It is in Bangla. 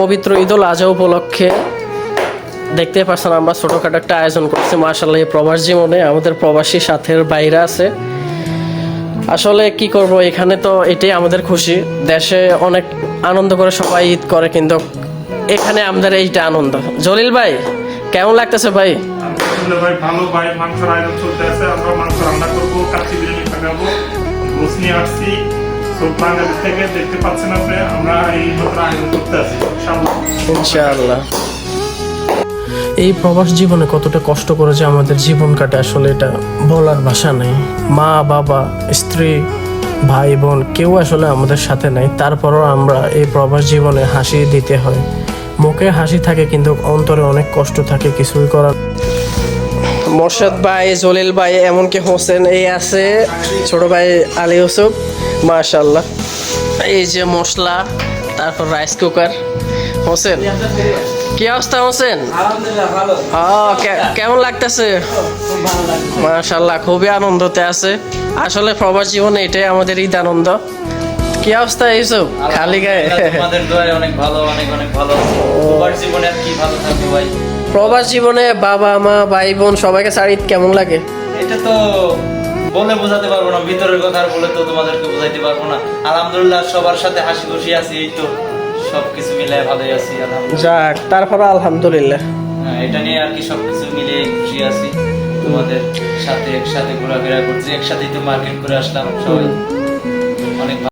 পবিত্র ঈদুল আজহা উপলক্ষে দেখতে পাচ্ছেন আমরা ছোটোখাটো একটা আয়োজন করছি। মার্শাল্লাহ এই প্রবাস জীবনে আমাদের প্রবাসী সাথের বাইরে আছে। আসলে কি করব, এখানে তো এটাই আমাদের খুশি। দেশে অনেক আনন্দ করে সবাই ঈদ করে, কিন্তু এখানে আমাদের এইটা আনন্দ। জলিল ভাই, কেমন লাগতেছে ভাই? ভাই, ভালো। ভাই, মাংসের আয়োজন চলতে আছে। আমরা মাংস রান্না করব, কাচ্চি বিরিয়ানি আসছি। বাংলাদেশ থেকে দেখতে পাচ্ছেন আপনি আমরা এই মাত্র আয়োজন করতে আছি। ইনশাআল্লাহ। এই প্রবাস জীবনে কতটা কষ্ট করে যে আমাদের জীবন কাটে আসলে এটা বলার ভাষা নেই। মা বাবা স্ত্রী ভাই বোন কেউ আসলে আমাদের সাথে নাই। তারপরও আমরা এই প্রবাস জীবনে হাসি দিতে হয়। মুখে হাসি থাকে কিন্তু অন্তরে অনেক কষ্ট থাকে কিছুই করার মোর্শেদ ভাই জলিল ভাই এমনকি হোসেন এই আছে ছোট ভাই আলী ইউসুফ মাশাল্লাহ এই যে মশলা তারপর রাইস কুকার হোসেন কি অবস্থা হোসেন? কেমন লাগতেছে? মাশাল্লাহ খুবই আনন্দতে আছে। আসলে প্রবাস জীবনে এটাই আমাদের ঈদ আনন্দ। কি অবস্থা ইউসুফ? খালি গায়ে? তোমাদের অনেক ভালো অনেক অনেক ভালো। জীবনে আর কি ভালো থাকবে ভাই? প্রবাস জীবনে বাবা মা ভাই বোন সবাইকে ছাড় কেমন লাগে? এটা তো বলে বোঝাতে পারব না ভিতরের কথা আর বলে তো তোমাদেরকে বোঝাইতে পারব না। আলহামদুলিল্লাহ সবার সাথে হাসি খুশি আছি এই তো সবকিছু মিলে ভালোই আছি আলহামদুলিল্লাহ। যাক তারপরে আলহামদুলিল্লাহ। হ্যাঁ, এটা নিয়ে আর কি সবকিছু মিলে খুশি আছি তোমাদের সাথে একসাথে ঘোরাফেরা করছি একসাথেই তো মার্কেট করে আসলাম সবাই। অনেক